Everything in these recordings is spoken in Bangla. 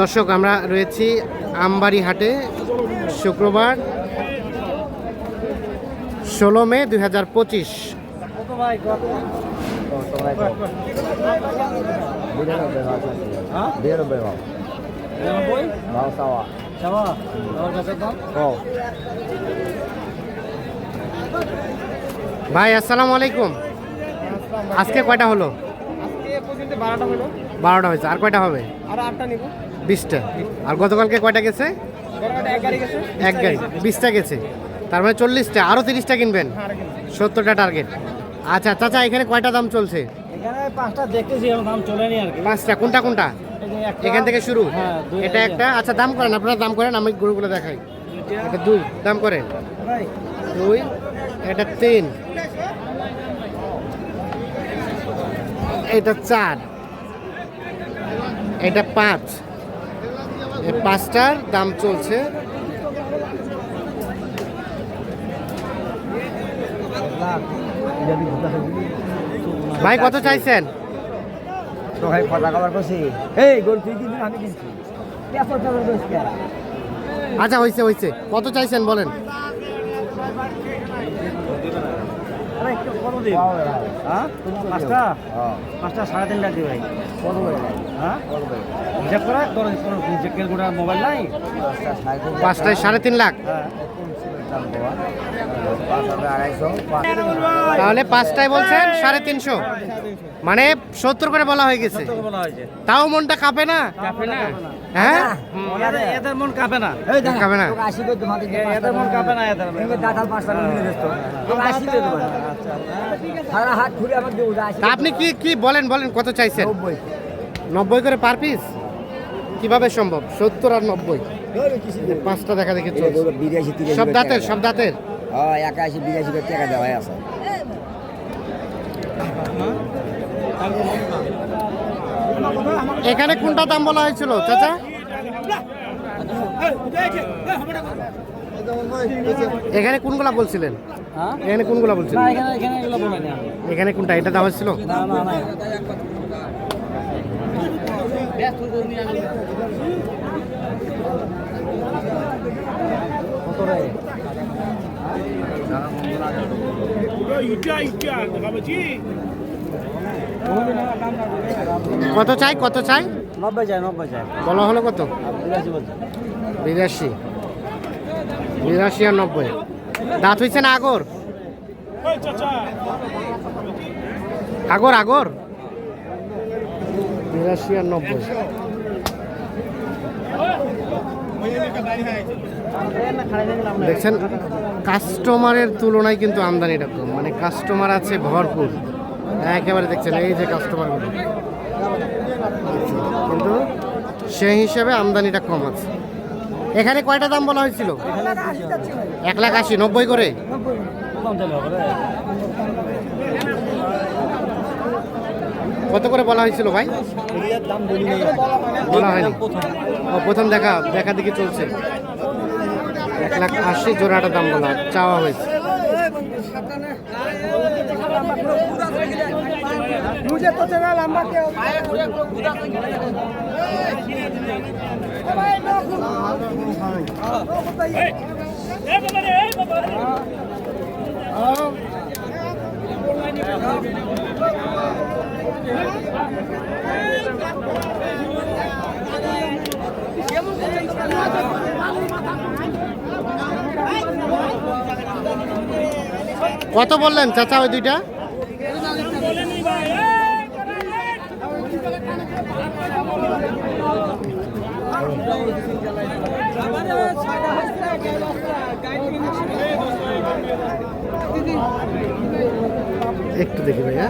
দর্শক, আমরা রয়েছি আমবাড়ি হাটে, শুক্রবার ষোলো মে দুই হাজার পঁচিশ। ভাই, আসসালামু আলাইকুম। আজকে কয়টা হলো? বারোটা হলো। বারোটা হয়েছে। আর কয়টা হবে? আর আটটা নিব। বিশটা। আর গতকালকে কয়টা গেছে? এক গাড়ি বিশটা গেছে। তার মানে চল্লিশটা। আরও তিরিশটা কিনবেন? সত্তরটা টার্গেট আচ্ছা চাচা এখানে কয়টা দাম চলছে? পাঁচটা কোনটা কোনটা? এখান থেকে শুরু? হ্যাঁ, এটা একটা? আচ্ছা দাম করেন। আপনারা দাম করেন আমি গরুগুলো দেখাই। এটা দুই। দাম করেন। দুই। এটা তিন। এটা চার। এটা পাঁচ। পাঁচটার দাম চলছে। ভাই কত চাইছেন? ভাই কথা কবার করছি। এই গরু তুই কিনবি আমি কিনছি পেঁয়াজ টাকার বেশ কে আচ্ছা হয়েছে হয়েছে কত চাইছেন বলেন? আরে একটু কত দিন। হ্যাঁ? পাঁচটা পাঁচটা সাড়ে তিন লাখ ভাই। হিসাব করা মোবাইল নাই? পাঁচটায় সাড়ে তিন লাখ। হ্যাঁ। তাহলে পাঁচটায় বলছেন সাড়ে তিনশো। মানে সত্তর করে বলা হয়ে গেছে। তাও মনটা কাঁপে না? কাঁপে না? হ্যাঁ? এদের- এদের মন কাঁপে না। কাঁপে না। এদের মন কাঁপে না এদের আপনি কি কি বলেন বলেন কত চাইছেন? নব্বই করে পার পিস কীভাবে সম্ভব? সত্তর আর নব্বই। পাঁচটা দেখা দেখি সব দাঁতের সব দাঁতের? একাশি বিরাশি করে টাকা দেওয়া আছে। এখানে কোনটা দাম বলা হয়েছিল চাচা? এখানে কোনগুলা বলছিলেন? হ্যাঁ? এখানে কোনগুলা বলছিলেন? এখানে কোনটা? এটা দাম হচ্ছিল না না না। কত চাই? কত চাই? নব্বই যায় নব্বই যায় বলা হলো কত? বিরাশি বিরাশি। আর নব্বই। দাঁত হয়েছে না আগর? আগর আগর? বিরাশি আর নব্বই দেখছেন কাস্টমারের তুলনায় কিন্তু আমদানিটা কম। মানে কাস্টমার আছে ভরপুর। একেবারে দেখছেন, এই যে কাস্টমারগুলো কিন্তু সেই হিসাবে আমদানিটা কম আছে। এখানে কয়টা দাম বলা হয়েছিল? এক লাখ আশি, নব্বই করে? কত করে বলা হয়েছিল ভাই এরিয়ার দাম বলি নেই বলা হয়নি ও প্রথম দেখা দেখা দেখি চলছে এক লাখ আশি জোড়াটা দাম বলা চাওয়া হয়েছে কত বললেন চাচা ওই দুইটা? একটু দেখি ভাইয়া।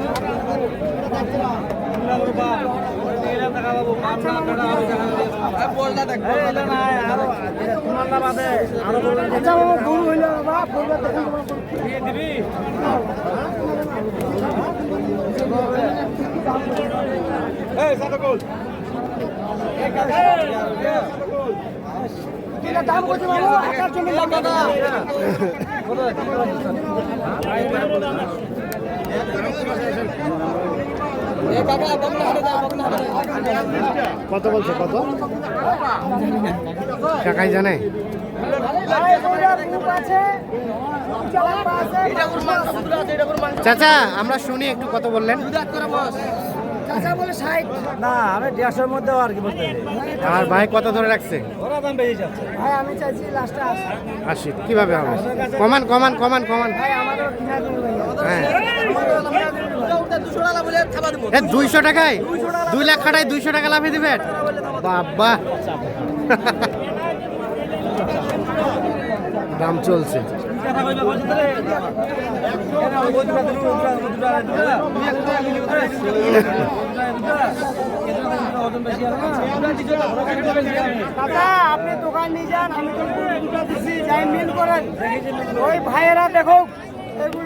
দাম করছে বাবু? আকার জমি দাম দাদা। কত বলছে কত? কাকাই জানে? চাচা আমরা শুনি একটু কত বললেন? না আমি দেড়শোর মধ্যে আর কি বলতে আর ভাই কত ধরে রাখছে? ওরা দাম বেশি যাচ্ছে ভাই আমি চাইছি লাস্টে আসি আশি। কীভাবে হবে? কমান কমান কমান কমান। ভাই আমারও কিনা দিন হ্যাঁ দুইশো টাকায়? দুই লাখ খাটায় দুইশো টাকা লাভে দিবেন বাবা। দাম চলছে। দুটা দুটা দুটা দুটা দাদা আপনি দোকান নিয়ে যান, আমি গরু দিচ্ছি যাই মিল করেন। ওই ভাইয়েরা দেখো এগুলো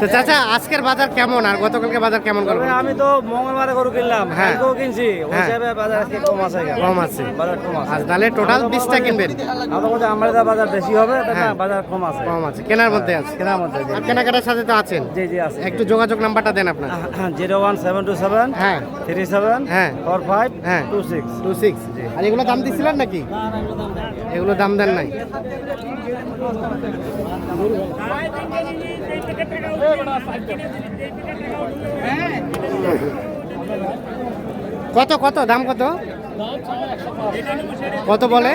তো চাচা আজকের বাজার কেমন? আর গতকালকে বাজার কেমন করব আমি তো মঙ্গলবারে গরু কিনলাম। হ্যাঁ। কালকেও কিনছি। ওই হ্যাঁ। হিসাবে বাজার আজকে কম আছে। কম আছে। বাজার কম আছে। আজ তাহলে টোটাল বিশটা কিনবেন? আমার মধ্যে আমার যা বাজার বেশি হবে হ্যাঁ। বাজার কম আছে। কম আছে। কেনার মধ্যে আছে। কেনার মধ্যে। আর কেনাকাটার সাথে তো আছেন। জি জি আছে। একটু যোগাযোগ নাম্বারটা দেন আপনার। Zero one seven two seven হ্যাঁ। থ্রি সেভেন হ্যাঁ। ফোর ফাইভ হ্যাঁ। Two six. Two six. আর এগুলো দাম দিচ্ছিলেন নাকি? এগুলো দাম দেন নাই। কত কত, দাম কত? কত বলে?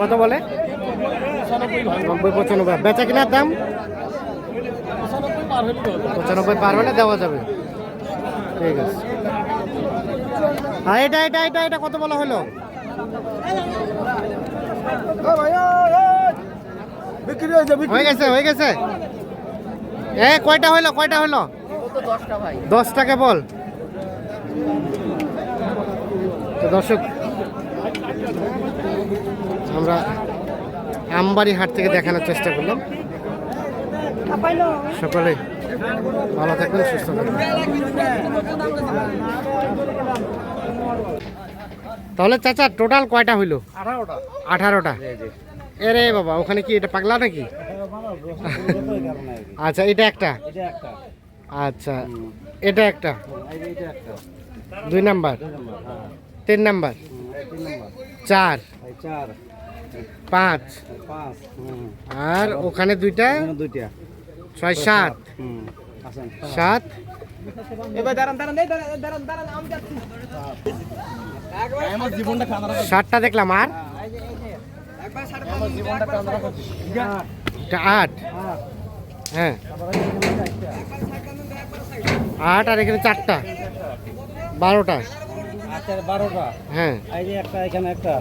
কত বলে? নব্বই, পঁচানব্বই। বেচা কিনার দাম? পঁচানব্বই পার হলে দেওয়া যাবে। ঠিক আছে। আর এটা এটা এটা এটা কত বলা হলো? বিক্রি হয়েছে হয়ে গেছে হয়ে গেছে। এ কয়টা হইল কয়টা হইল? দশ টাকা বল। দর্শক আমরা আমবাড়ি হাট থেকে দেখানোর চেষ্টা করলাম। সকলে ভালো থাকবেন সুস্থ থাকবেন। তাহলে চাচা টোটাল কয়টা হইল? আঠারোটা। আঠারোটা। এরে বাবা ওখানে কি এটা পাগলা নাকি? আচ্ছা এটা একটা? আচ্ছা এটা একটা? দুই নাম্বার? তিন নাম্বার? চার? পাঁচ? আর ওখানে দুইটা? দুইটা ছয় সাত? সাত? সাতটা দেখলাম আর আমার জীবনটা কামড়া করছি এটা আট। হ্যাঁ আট আর এখানে চারটা। বারোটা। আচ্ছা বারোটা। হ্যাঁ। একটা এখানে একটা।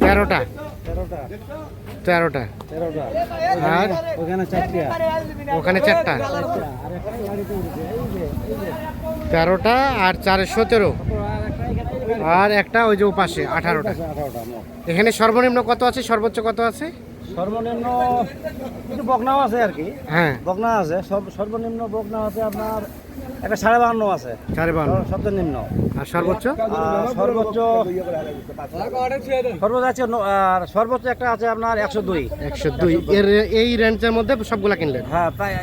তেরোটা। তেরোটা। তেরোটা। তেরোটা। আর? ওখানে চারটা। ওখানে চারটা। তেরোটা আর চারশো সতেরো আর একটা ওই যে পাশে আঠারোটা। এখানে সর্বনিম্ন কত আছে? সর্বোচ্চ কত আছে? সর্বনিম্ন কিছু বকনাও আছে আর কি। হ্যাঁ। বকনা আছে সব সর্বনিম্ন বকনা আছে আপনার একটা সাড়ে বাহান্ন আছে। সাড়ে বান্ন সবচেয়ে নিম্ন আর সর্বোচ্চ? সর্বোচ্চ সর্বোচ্চ আছে আর সর্বোচ্চ একটা আছে আপনার একশো দুই। একশো দুই। এর এই রেঞ্জের মধ্যে সবগুলা কিনলেন? হ্যাঁ প্রায়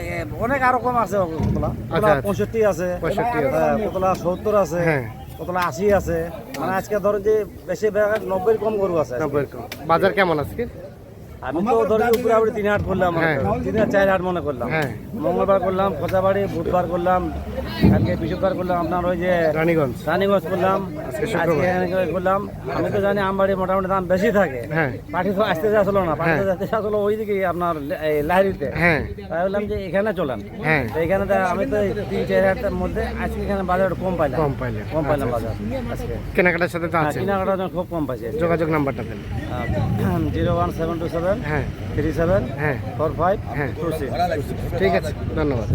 অনেক আরও কম আছে কতলা আচ্ছা। পঁয়ষট্টি আছে পঁয়ষট্টি আছে। হ্যাঁ, সত্তর আছে। হ্যাঁ। কতলা আশি আছে। মানে আজকে ধরো যে বেশি নব্বই কম গরু আছে নব্বই কম। বাজার কেমন আজকে? আমি তো ধরো যে উপরে আপনি তিন হাট করলাম মনে হ্যাঁ। তিন হাট চার হাট মনে করলাম। হ্যাঁ। মঙ্গলবার করলাম খোঁজাবাড়ি বুধবার করলাম কালকে বৃহস্পতিবার করলাম আপনার ওই যে রানীগঞ্জ। রানীগঞ্জ করলাম আজকে আজকে করলাম। আমি তো জানি আমবাড়ি মোটামুটি দাম বেশি থাকে। হ্যাঁ। পাঠি তো আসতে যাচ্ছিল না পাঠি তো হ্যাঁ। যাচ্ছে আসলে ওইদিকে আপনার লে- এই লাহিরিতে হ্যাঁ। তাই বললাম যে এখানে চলেন। হ্যাঁ। এখানে আমি তো তিন চার হাজার মধ্যে আজকে এখানে বাজার কম পাইলাম। কম পাইলেন। কম পাইলাম বাজার। কেনাকাটার সাথে কেনাকাটার জন্য খুব কম পাইছে। যোগাযোগ নাম্বারটা দেন। Zero one seven two seven হ্যাঁ। থ্রি সেভেন হ্যাঁ। ফোর ফাইভ হ্যাঁ। ঠিক আছে ধন্যবাদ।